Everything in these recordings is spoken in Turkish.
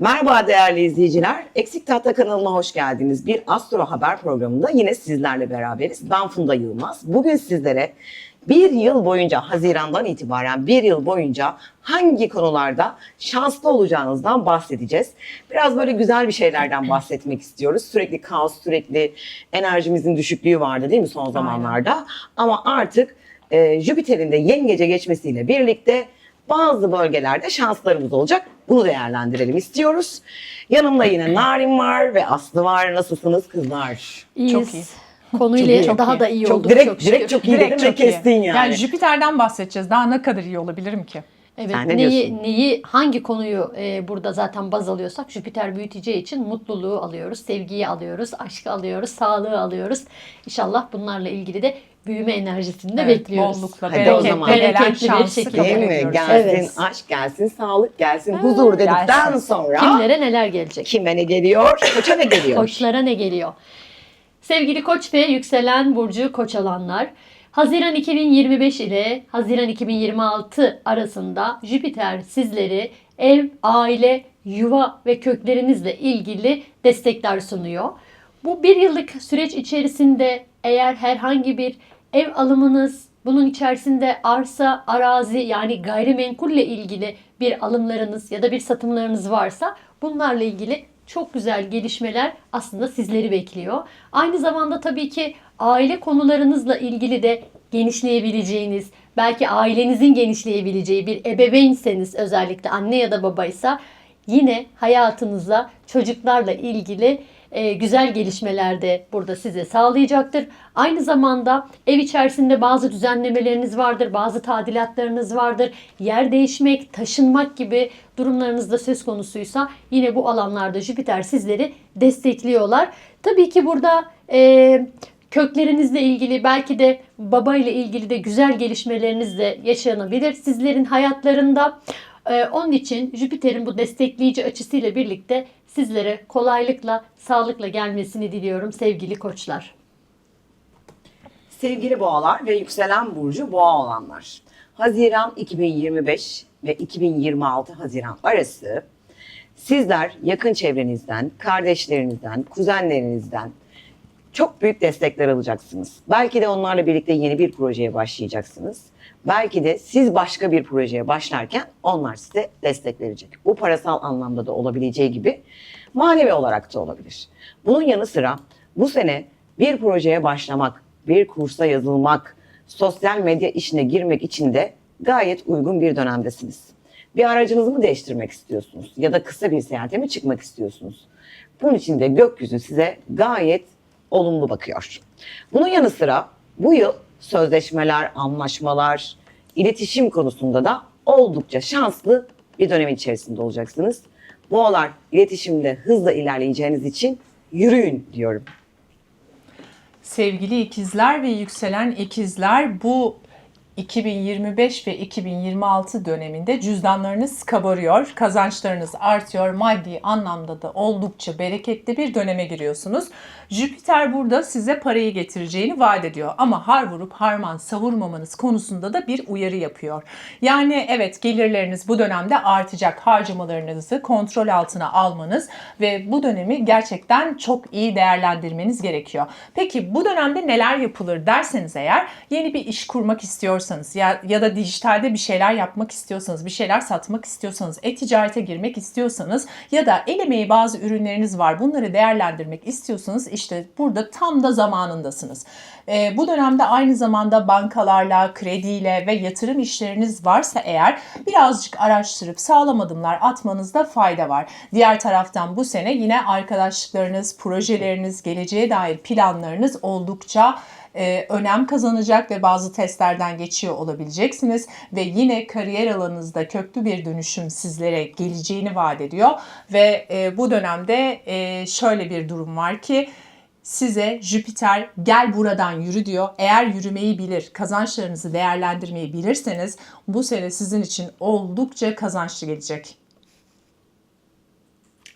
Merhaba değerli izleyiciler. Eksik Tahta kanalına hoş geldiniz. Bir Astro Haber programında yine sizlerle beraberiz. Ben Funda Yılmaz. Bugün sizlere bir yıl boyunca, Haziran'dan itibaren bir yıl boyunca hangi konularda şanslı olacağınızdan bahsedeceğiz. Biraz böyle güzel bir şeylerden bahsetmek istiyoruz. Sürekli kaos, sürekli enerjimizin düşüklüğü vardı değil mi son zamanlarda? Ama artık e, Jüpiter'in de yengece geçmesiyle birlikte bazı bölgelerde şanslarımız olacak. Bunu değerlendirelim istiyoruz. Yanımda yine Narin var ve Aslı var. Nasılsınız kızlar? İyiyiz. Çok iyi. Konuyla Çok iyi. daha da iyi çok olduk. direkt çok şükür. direkt çok iyi Direkt dedim ve çok iyi. kestin yani. Yani Jüpiter'den bahsedeceğiz. Daha ne kadar iyi olabilirim ki? Evet, Sen ne neyi, diyorsun? neyi, hangi konuyu e, burada zaten baz alıyorsak Jüpiter büyüteceği için mutluluğu alıyoruz, sevgiyi alıyoruz, aşkı alıyoruz, sağlığı alıyoruz. İnşallah bunlarla ilgili de büyüme enerjisini de Evet, bekliyoruz. Bollukla, Hadi o bereketle zaman. Bereketli bir şansı şekilde. Değil mi? Gelsin Evet. aşk, gelsin sağlık, gelsin huzur dedikten gelsin. sonra Kimlere neler gelecek? kime ne geliyor? Koça ne geliyor? Koçlara ne geliyor? Sevgili Koç ve yükselen burcu Koç alanlar, Haziran 2025 ile Haziran 2026 arasında Jüpiter sizleri ev, aile, yuva ve köklerinizle ilgili destekler sunuyor. Bu bir yıllık süreç içerisinde eğer herhangi bir ev alımınız, bunun içerisinde arsa, arazi yani gayrimenkulle ilgili bir alımlarınız ya da bir satımlarınız varsa bunlarla ilgili çok güzel gelişmeler aslında sizleri bekliyor. Aynı zamanda tabii ki aile konularınızla ilgili de genişleyebileceğiniz, belki ailenizin genişleyebileceği bir ebeveynseniz özellikle anne ya da babaysa yine hayatınıza çocuklarla ilgili e, güzel gelişmeler de burada size sağlayacaktır. Aynı zamanda ev içerisinde bazı düzenlemeleriniz vardır, bazı tadilatlarınız vardır. Yer değişmek, taşınmak gibi durumlarınızda söz konusuysa yine bu alanlarda Jüpiter sizleri destekliyorlar. Tabii ki burada e, köklerinizle ilgili belki de baba ile ilgili de güzel gelişmeleriniz de yaşanabilir. Sizlerin hayatlarında ee, onun için Jüpiter'in bu destekleyici açısıyla birlikte sizlere kolaylıkla, sağlıkla gelmesini diliyorum sevgili koçlar. Sevgili boğalar ve yükselen burcu boğa olanlar. Haziran 2025 ve 2026 Haziran arası sizler yakın çevrenizden, kardeşlerinizden, kuzenlerinizden çok büyük destekler alacaksınız. Belki de onlarla birlikte yeni bir projeye başlayacaksınız. Belki de siz başka bir projeye başlarken onlar size destek verecek. Bu parasal anlamda da olabileceği gibi manevi olarak da olabilir. Bunun yanı sıra bu sene bir projeye başlamak, bir kursa yazılmak, sosyal medya işine girmek için de gayet uygun bir dönemdesiniz. Bir aracınızı mı değiştirmek istiyorsunuz ya da kısa bir seyahate mi çıkmak istiyorsunuz? Bunun için de gökyüzü size gayet olumlu bakıyor. Bunun yanı sıra bu yıl sözleşmeler, anlaşmalar, iletişim konusunda da oldukça şanslı bir dönem içerisinde olacaksınız. Boğalar iletişimde hızla ilerleyeceğiniz için yürüyün diyorum. Sevgili ikizler ve yükselen ikizler bu 2025 ve 2026 döneminde cüzdanlarınız kabarıyor, kazançlarınız artıyor, maddi anlamda da oldukça bereketli bir döneme giriyorsunuz. Jüpiter burada size parayı getireceğini vaat ediyor ama har vurup harman savurmamanız konusunda da bir uyarı yapıyor. Yani evet gelirleriniz bu dönemde artacak, harcamalarınızı kontrol altına almanız ve bu dönemi gerçekten çok iyi değerlendirmeniz gerekiyor. Peki bu dönemde neler yapılır derseniz eğer yeni bir iş kurmak istiyorsanız ya, ya da dijitalde bir şeyler yapmak istiyorsanız, bir şeyler satmak istiyorsanız, e-ticarete girmek istiyorsanız ya da el emeği bazı ürünleriniz var bunları değerlendirmek istiyorsanız işte burada tam da zamanındasınız. Ee, bu dönemde aynı zamanda bankalarla, krediyle ve yatırım işleriniz varsa eğer birazcık araştırıp sağlam adımlar atmanızda fayda var. Diğer taraftan bu sene yine arkadaşlıklarınız, projeleriniz, geleceğe dair planlarınız oldukça e, önem kazanacak ve bazı testlerden geçiyor olabileceksiniz ve yine kariyer alanınızda köklü bir dönüşüm sizlere geleceğini vaat ediyor ve e, bu dönemde e, şöyle bir durum var ki size Jüpiter gel buradan yürü diyor. Eğer yürümeyi bilir, kazançlarınızı değerlendirmeyi bilirseniz bu sene sizin için oldukça kazançlı gelecek.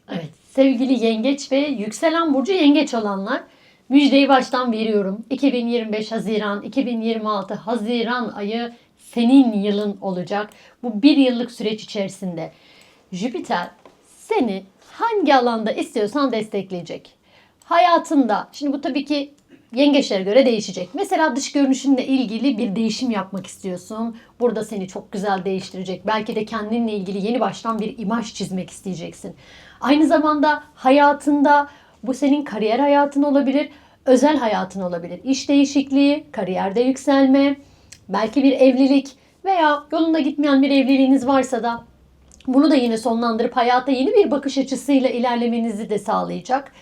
Evet sevgili yengeç ve yükselen burcu yengeç olanlar müjdeyi baştan veriyorum. 2025 Haziran, 2026 Haziran ayı senin yılın olacak. Bu bir yıllık süreç içerisinde Jüpiter seni hangi alanda istiyorsan destekleyecek. Hayatında, şimdi bu tabii ki yengeçlere göre değişecek. Mesela dış görünüşünle ilgili bir değişim yapmak istiyorsun. Burada seni çok güzel değiştirecek. Belki de kendinle ilgili yeni baştan bir imaj çizmek isteyeceksin. Aynı zamanda hayatında bu senin kariyer hayatın olabilir, özel hayatın olabilir. İş değişikliği, kariyerde yükselme, belki bir evlilik veya yolunda gitmeyen bir evliliğiniz varsa da bunu da yine sonlandırıp hayata yeni bir bakış açısıyla ilerlemenizi de sağlayacak.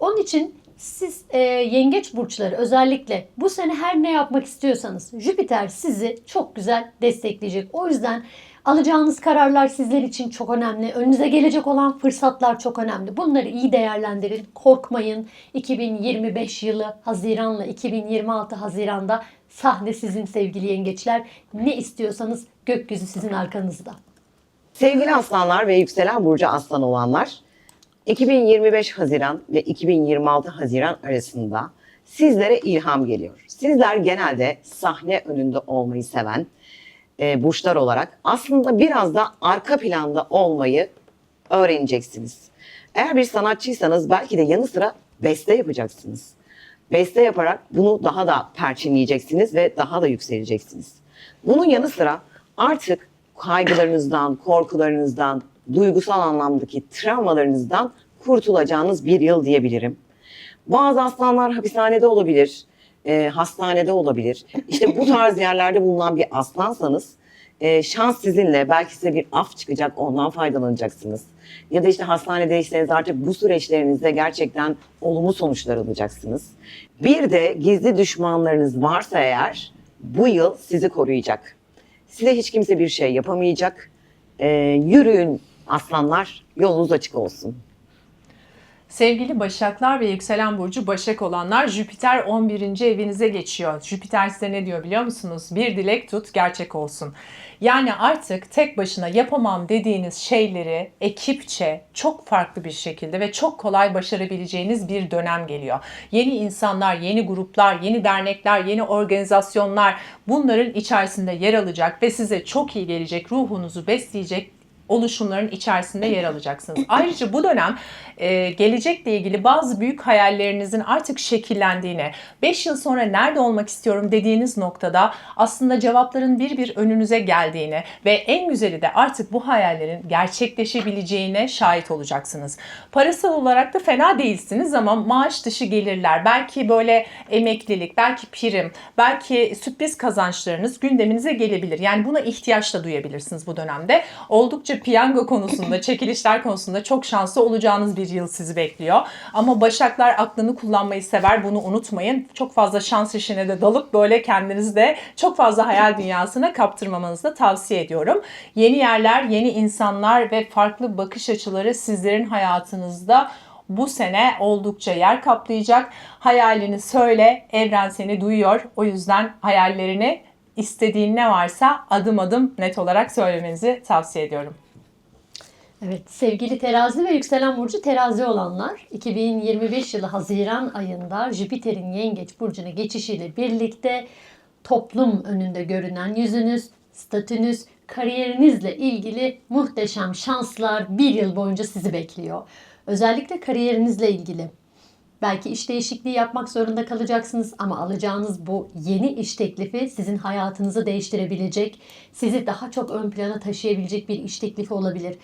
Onun için siz e, yengeç burçları özellikle bu sene her ne yapmak istiyorsanız Jüpiter sizi çok güzel destekleyecek. O yüzden alacağınız kararlar sizler için çok önemli. Önünüze gelecek olan fırsatlar çok önemli. Bunları iyi değerlendirin. Korkmayın. 2025 yılı Haziran'la 2026 Haziran'da sahne sizin sevgili yengeçler. Ne istiyorsanız gökyüzü sizin arkanızda. Sevgili aslanlar ve yükselen burcu aslan olanlar, 2025 Haziran ve 2026 Haziran arasında sizlere ilham geliyor. Sizler genelde sahne önünde olmayı seven e, burçlar olarak aslında biraz da arka planda olmayı öğreneceksiniz. Eğer bir sanatçıysanız belki de yanı sıra beste yapacaksınız. Beste yaparak bunu daha da perçinleyeceksiniz ve daha da yükseleceksiniz. Bunun yanı sıra artık kaygılarınızdan, korkularınızdan, duygusal anlamdaki travmalarınızdan kurtulacağınız bir yıl diyebilirim. Bazı aslanlar hapishanede olabilir, e, hastanede olabilir. İşte bu tarz yerlerde bulunan bir aslansanız e, şans sizinle belki size bir af çıkacak ondan faydalanacaksınız. Ya da işte hastanedeyseniz artık bu süreçlerinizde gerçekten olumlu sonuçlar alacaksınız. Bir de gizli düşmanlarınız varsa eğer bu yıl sizi koruyacak. Size hiç kimse bir şey yapamayacak. E, yürüyün aslanlar yolunuz açık olsun. Sevgili Başaklar ve yükselen burcu Başak olanlar Jüpiter 11. evinize geçiyor. Jüpiter size ne diyor biliyor musunuz? Bir dilek tut gerçek olsun. Yani artık tek başına yapamam dediğiniz şeyleri ekipçe çok farklı bir şekilde ve çok kolay başarabileceğiniz bir dönem geliyor. Yeni insanlar, yeni gruplar, yeni dernekler, yeni organizasyonlar bunların içerisinde yer alacak ve size çok iyi gelecek, ruhunuzu besleyecek oluşumların içerisinde yer alacaksınız. Ayrıca bu dönem e, gelecekle ilgili bazı büyük hayallerinizin artık şekillendiğine, 5 yıl sonra nerede olmak istiyorum dediğiniz noktada aslında cevapların bir bir önünüze geldiğine ve en güzeli de artık bu hayallerin gerçekleşebileceğine şahit olacaksınız. Parasal olarak da fena değilsiniz ama maaş dışı gelirler, belki böyle emeklilik, belki prim, belki sürpriz kazançlarınız gündeminize gelebilir. Yani buna ihtiyaç da duyabilirsiniz bu dönemde. Oldukça piyango konusunda, çekilişler konusunda çok şanslı olacağınız bir yıl sizi bekliyor. Ama Başaklar aklını kullanmayı sever. Bunu unutmayın. Çok fazla şans işine de dalıp böyle kendinizi de çok fazla hayal dünyasına kaptırmamanızı da tavsiye ediyorum. Yeni yerler, yeni insanlar ve farklı bakış açıları sizlerin hayatınızda bu sene oldukça yer kaplayacak. Hayalini söyle, evren seni duyuyor. O yüzden hayallerini istediğin ne varsa adım adım net olarak söylemenizi tavsiye ediyorum. Evet sevgili terazi ve yükselen burcu terazi olanlar 2025 yılı Haziran ayında Jüpiter'in yengeç burcuna geçişiyle birlikte toplum önünde görünen yüzünüz, statünüz, kariyerinizle ilgili muhteşem şanslar bir yıl boyunca sizi bekliyor. Özellikle kariyerinizle ilgili. Belki iş değişikliği yapmak zorunda kalacaksınız ama alacağınız bu yeni iş teklifi sizin hayatınızı değiştirebilecek, sizi daha çok ön plana taşıyabilecek bir iş teklifi olabilir.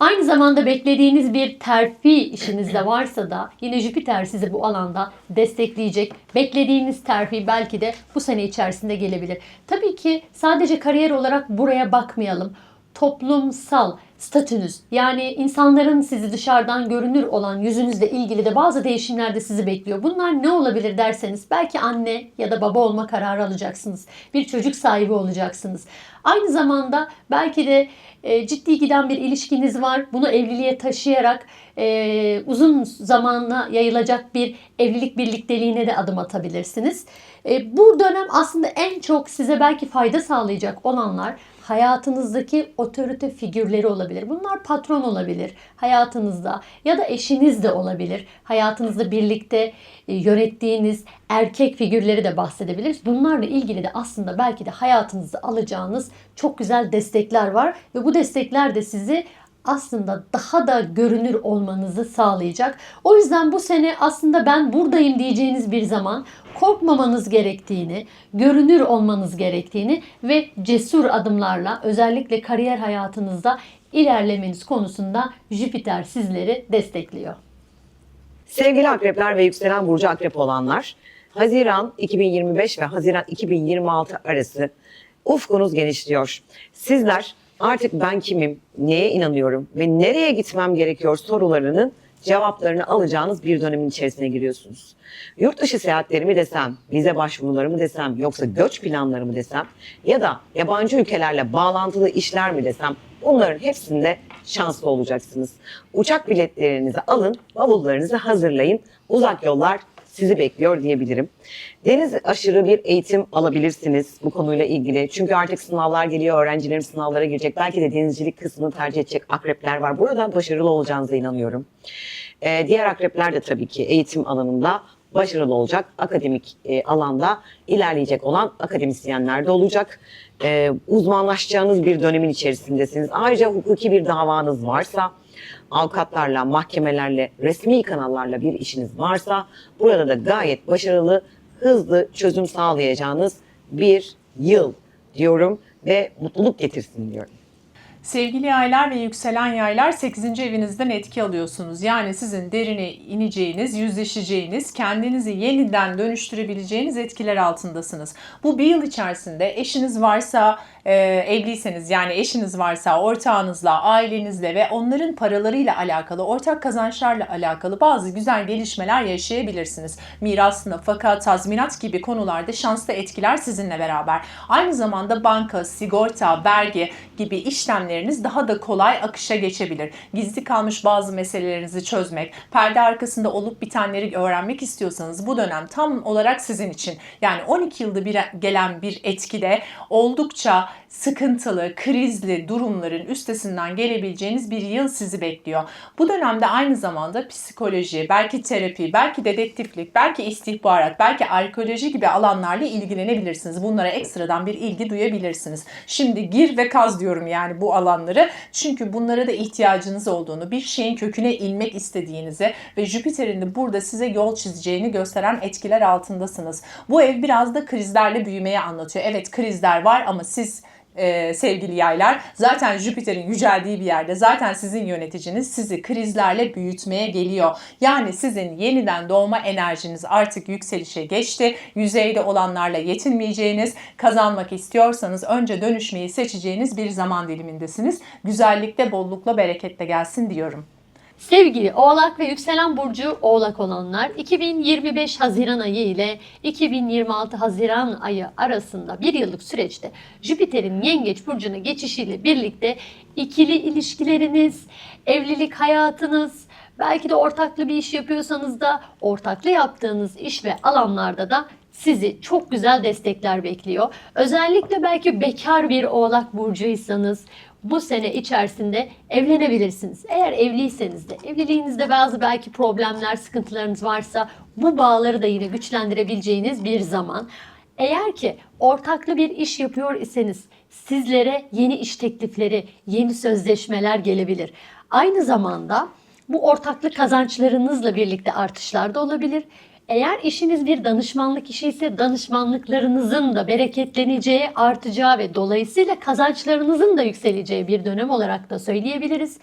Aynı zamanda beklediğiniz bir terfi işiniz de varsa da yine Jüpiter sizi bu alanda destekleyecek. Beklediğiniz terfi belki de bu sene içerisinde gelebilir. Tabii ki sadece kariyer olarak buraya bakmayalım. Toplumsal statünüz yani insanların sizi dışarıdan görünür olan yüzünüzle ilgili de bazı değişimler de sizi bekliyor. Bunlar ne olabilir derseniz belki anne ya da baba olma kararı alacaksınız. Bir çocuk sahibi olacaksınız. Aynı zamanda belki de e, ciddi giden bir ilişkiniz var. Bunu evliliğe taşıyarak e, uzun zamana yayılacak bir evlilik birlikteliğine de adım atabilirsiniz. E, bu dönem aslında en çok size belki fayda sağlayacak olanlar hayatınızdaki otorite figürleri olabilir. Bunlar patron olabilir hayatınızda ya da eşiniz de olabilir. Hayatınızda birlikte e, yönettiğiniz erkek figürleri de bahsedebiliriz. Bunlarla ilgili de aslında belki de hayatınızda alacağınız çok güzel destekler var ve bu destekler de sizi aslında daha da görünür olmanızı sağlayacak. O yüzden bu sene aslında ben buradayım diyeceğiniz bir zaman korkmamanız gerektiğini, görünür olmanız gerektiğini ve cesur adımlarla özellikle kariyer hayatınızda ilerlemeniz konusunda Jüpiter sizleri destekliyor. Sevgili akrepler ve yükselen burcu akrep olanlar, Haziran 2025 ve Haziran 2026 arası ufkunuz genişliyor. Sizler artık ben kimim, neye inanıyorum ve nereye gitmem gerekiyor sorularının cevaplarını alacağınız bir dönemin içerisine giriyorsunuz. Yurt dışı seyahatlerimi desem, vize başvurularımı desem, yoksa göç planlarımı desem ya da yabancı ülkelerle bağlantılı işler mi desem bunların hepsinde şanslı olacaksınız. Uçak biletlerinizi alın, bavullarınızı hazırlayın. Uzak yollar sizi bekliyor diyebilirim. Deniz aşırı bir eğitim alabilirsiniz bu konuyla ilgili. Çünkü artık sınavlar geliyor, öğrencilerim sınavlara girecek. Belki de denizcilik kısmını tercih edecek akrepler var. Burada başarılı olacağınıza inanıyorum. Ee, diğer akrepler de tabii ki eğitim alanında başarılı olacak. Akademik e, alanda ilerleyecek olan akademisyenler de olacak. Ee, uzmanlaşacağınız bir dönemin içerisindesiniz. Ayrıca hukuki bir davanız varsa, avukatlarla, mahkemelerle, resmi kanallarla bir işiniz varsa burada da gayet başarılı, hızlı çözüm sağlayacağınız bir yıl diyorum ve mutluluk getirsin diyorum. Sevgili yaylar ve yükselen yaylar 8. evinizden etki alıyorsunuz. Yani sizin derine ineceğiniz, yüzleşeceğiniz, kendinizi yeniden dönüştürebileceğiniz etkiler altındasınız. Bu bir yıl içerisinde eşiniz varsa, e, evliyseniz yani eşiniz varsa ortağınızla, ailenizle ve onların paralarıyla alakalı, ortak kazançlarla alakalı bazı güzel gelişmeler yaşayabilirsiniz. Miras, nafaka, tazminat gibi konularda şanslı etkiler sizinle beraber. Aynı zamanda banka, sigorta, vergi gibi işlemleriniz daha da kolay akışa geçebilir. Gizli kalmış bazı meselelerinizi çözmek, perde arkasında olup bitenleri öğrenmek istiyorsanız bu dönem tam olarak sizin için. Yani 12 yılda bir gelen bir etkide oldukça sıkıntılı, krizli durumların üstesinden gelebileceğiniz bir yıl sizi bekliyor. Bu dönemde aynı zamanda psikoloji, belki terapi, belki dedektiflik, belki istihbarat, belki arkeoloji gibi alanlarla ilgilenebilirsiniz. Bunlara ekstradan bir ilgi duyabilirsiniz. Şimdi gir ve kaz diyorum yani bu alanları. Çünkü bunlara da ihtiyacınız olduğunu, bir şeyin köküne inmek istediğinizi ve Jüpiter'in de burada size yol çizeceğini gösteren etkiler altındasınız. Bu ev biraz da krizlerle büyümeye anlatıyor. Evet krizler var ama siz e, sevgili yaylar. Zaten Jüpiter'in yüceldiği bir yerde zaten sizin yöneticiniz sizi krizlerle büyütmeye geliyor. Yani sizin yeniden doğma enerjiniz artık yükselişe geçti. Yüzeyde olanlarla yetinmeyeceğiniz, kazanmak istiyorsanız önce dönüşmeyi seçeceğiniz bir zaman dilimindesiniz. Güzellikte, bollukla, bereketle gelsin diyorum. Sevgili Oğlak ve Yükselen Burcu Oğlak olanlar 2025 Haziran ayı ile 2026 Haziran ayı arasında bir yıllık süreçte Jüpiter'in Yengeç Burcu'na geçişiyle birlikte ikili ilişkileriniz, evlilik hayatınız, belki de ortaklı bir iş yapıyorsanız da ortaklı yaptığınız iş ve alanlarda da sizi çok güzel destekler bekliyor. Özellikle belki bekar bir Oğlak burcuysanız bu sene içerisinde evlenebilirsiniz. Eğer evliyseniz de evliliğinizde bazı belki problemler, sıkıntılarınız varsa bu bağları da yine güçlendirebileceğiniz bir zaman. Eğer ki ortaklı bir iş yapıyor iseniz sizlere yeni iş teklifleri, yeni sözleşmeler gelebilir. Aynı zamanda bu ortaklık kazançlarınızla birlikte artışlar da olabilir. Eğer işiniz bir danışmanlık işi ise danışmanlıklarınızın da bereketleneceği, artacağı ve dolayısıyla kazançlarınızın da yükseleceği bir dönem olarak da söyleyebiliriz.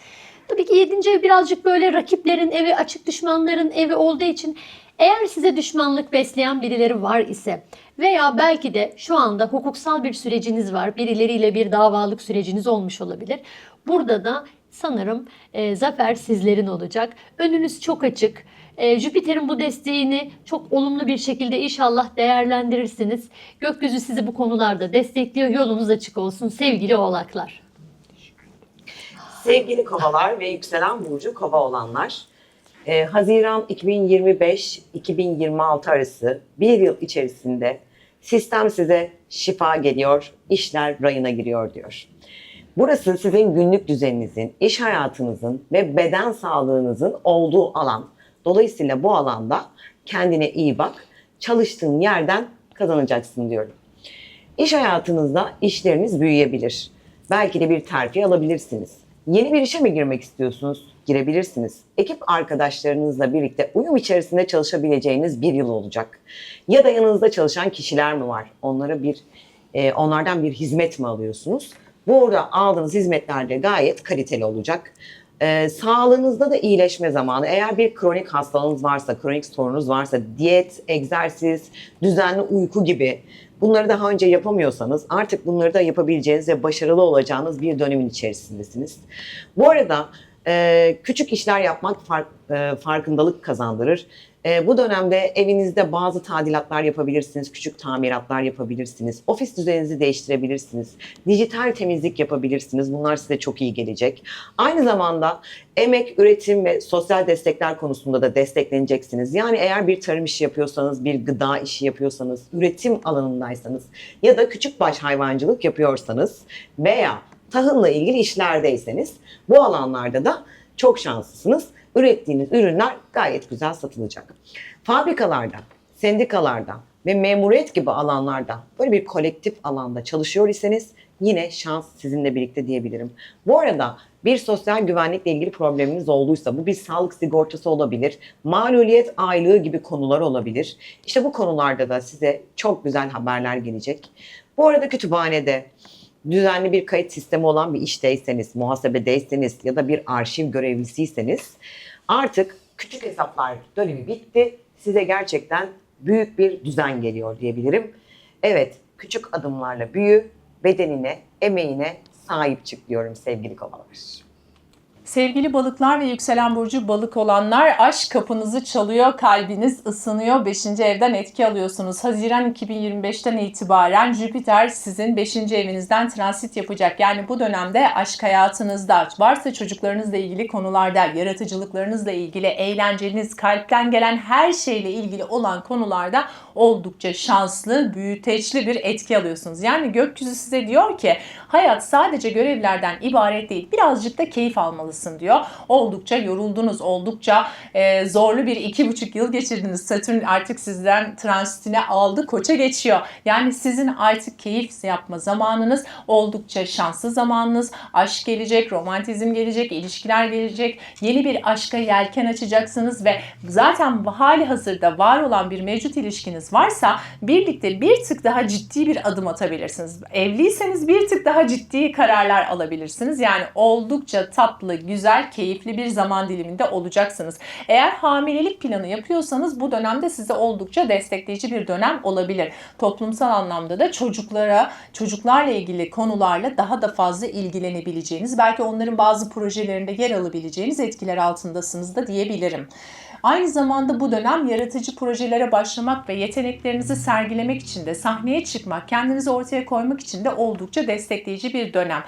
Tabii ki 7. ev birazcık böyle rakiplerin evi, açık düşmanların evi olduğu için eğer size düşmanlık besleyen birileri var ise veya belki de şu anda hukuksal bir süreciniz var, birileriyle bir davalık süreciniz olmuş olabilir. Burada da sanırım e, zafer sizlerin olacak. Önünüz çok açık. E, Jüpiter'in bu desteğini çok olumlu bir şekilde inşallah değerlendirirsiniz. Gökyüzü sizi bu konularda destekliyor. Yolunuz açık olsun sevgili oğlaklar. Sevgili kovalar ve yükselen burcu kova olanlar, e, Haziran 2025-2026 arası bir yıl içerisinde sistem size şifa geliyor, işler rayına giriyor diyor. Burası sizin günlük düzeninizin, iş hayatınızın ve beden sağlığınızın olduğu alan. Dolayısıyla bu alanda kendine iyi bak, çalıştığın yerden kazanacaksın diyorum. İş hayatınızda işleriniz büyüyebilir. Belki de bir terfi alabilirsiniz. Yeni bir işe mi girmek istiyorsunuz? Girebilirsiniz. Ekip arkadaşlarınızla birlikte uyum içerisinde çalışabileceğiniz bir yıl olacak. Ya da yanınızda çalışan kişiler mi var? Onlara bir e, onlardan bir hizmet mi alıyorsunuz? Bu arada aldığınız hizmetler de gayet kaliteli olacak. Ee, sağlığınızda da iyileşme zamanı. Eğer bir kronik hastalığınız varsa, kronik sorunuz varsa, diyet, egzersiz, düzenli uyku gibi bunları daha önce yapamıyorsanız artık bunları da yapabileceğiniz ve başarılı olacağınız bir dönemin içerisindesiniz. Bu arada e, küçük işler yapmak fark, e, farkındalık kazandırır. E, bu dönemde evinizde bazı tadilatlar yapabilirsiniz, küçük tamiratlar yapabilirsiniz, ofis düzeninizi değiştirebilirsiniz, dijital temizlik yapabilirsiniz. Bunlar size çok iyi gelecek. Aynı zamanda emek, üretim ve sosyal destekler konusunda da destekleneceksiniz. Yani eğer bir tarım işi yapıyorsanız, bir gıda işi yapıyorsanız, üretim alanındaysanız ya da küçük baş hayvancılık yapıyorsanız veya tahılla ilgili işlerdeyseniz bu alanlarda da çok şanslısınız. Ürettiğiniz ürünler gayet güzel satılacak. Fabrikalarda, sendikalarda ve memuriyet gibi alanlarda böyle bir kolektif alanda çalışıyor iseniz yine şans sizinle birlikte diyebilirim. Bu arada bir sosyal güvenlikle ilgili probleminiz olduysa bu bir sağlık sigortası olabilir, maluliyet aylığı gibi konular olabilir. İşte bu konularda da size çok güzel haberler gelecek. Bu arada kütüphanede, düzenli bir kayıt sistemi olan bir işteyseniz, muhasebedeyseniz ya da bir arşiv görevlisiyseniz artık küçük hesaplar dönemi bitti. Size gerçekten büyük bir düzen geliyor diyebilirim. Evet, küçük adımlarla büyü, bedenine, emeğine sahip çık diyorum sevgili kovalar. Sevgili balıklar ve yükselen burcu balık olanlar aşk kapınızı çalıyor, kalbiniz ısınıyor, 5. evden etki alıyorsunuz. Haziran 2025'ten itibaren Jüpiter sizin 5. evinizden transit yapacak. Yani bu dönemde aşk hayatınızda varsa çocuklarınızla ilgili konularda, yaratıcılıklarınızla ilgili, eğlenceniz, kalpten gelen her şeyle ilgili olan konularda oldukça şanslı, büyüteçli bir etki alıyorsunuz. Yani gökyüzü size diyor ki hayat sadece görevlerden ibaret değil. Birazcık da keyif almalısın diyor. Oldukça yoruldunuz, oldukça e, zorlu bir iki buçuk yıl geçirdiniz. Satürn artık sizden transitine aldı, koça geçiyor. Yani sizin artık keyif yapma zamanınız, oldukça şanslı zamanınız. Aşk gelecek, romantizm gelecek, ilişkiler gelecek. Yeni bir aşka yelken açacaksınız ve zaten hali hazırda var olan bir mevcut ilişkiniz varsa birlikte bir tık daha ciddi bir adım atabilirsiniz. Evliyseniz bir tık daha ciddi kararlar alabilirsiniz. Yani oldukça tatlı, güzel, keyifli bir zaman diliminde olacaksınız. Eğer hamilelik planı yapıyorsanız bu dönemde size oldukça destekleyici bir dönem olabilir. Toplumsal anlamda da çocuklara, çocuklarla ilgili konularla daha da fazla ilgilenebileceğiniz, belki onların bazı projelerinde yer alabileceğiniz etkiler altındasınız da diyebilirim. Aynı zamanda bu dönem yaratıcı projelere başlamak ve yeteneklerinizi sergilemek için de sahneye çıkmak, kendinizi ortaya koymak için de oldukça destekleyici bir dönem.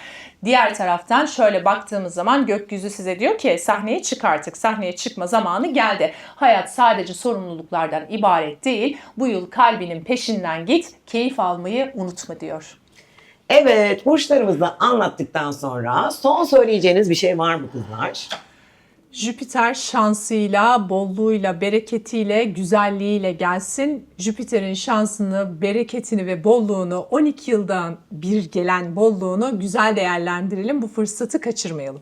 Diğer taraftan şöyle baktığımız zaman gökyüzü size diyor ki sahneye çık artık, sahneye çıkma zamanı geldi. Hayat sadece sorumluluklardan ibaret değil, bu yıl kalbinin peşinden git, keyif almayı unutma diyor. Evet, burçlarımızı anlattıktan sonra son söyleyeceğiniz bir şey var mı kızlar? Jüpiter şansıyla, bolluğuyla, bereketiyle, güzelliğiyle gelsin. Jüpiter'in şansını, bereketini ve bolluğunu 12 yıldan bir gelen bolluğunu güzel değerlendirelim. Bu fırsatı kaçırmayalım.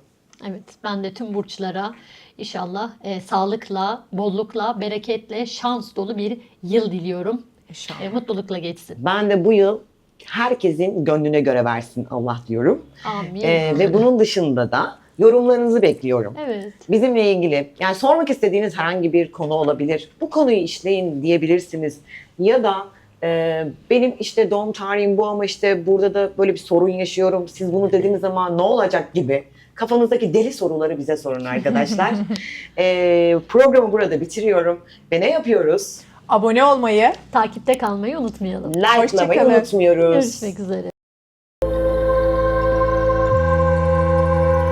Evet, ben de tüm burçlara inşallah e, sağlıkla, bollukla, bereketle, şans dolu bir yıl diliyorum. İnşallah. E, mutlulukla geçsin. Ben de bu yıl herkesin gönlüne göre versin Allah diyorum. Amin. Ee, ve bunun dışında da yorumlarınızı bekliyorum. Evet. Bizimle ilgili yani sormak istediğiniz herhangi bir konu olabilir. Bu konuyu işleyin diyebilirsiniz. Ya da e, benim işte doğum tarihim bu ama işte burada da böyle bir sorun yaşıyorum. Siz bunu dediğiniz zaman ne olacak gibi kafanızdaki deli soruları bize sorun arkadaşlar. e, programı burada bitiriyorum. Ve ne yapıyoruz? Abone olmayı, Takipte kalmayı unutmayalım. Like'lamayı Hoşçakalın. unutmuyoruz. Görüşmek üzere.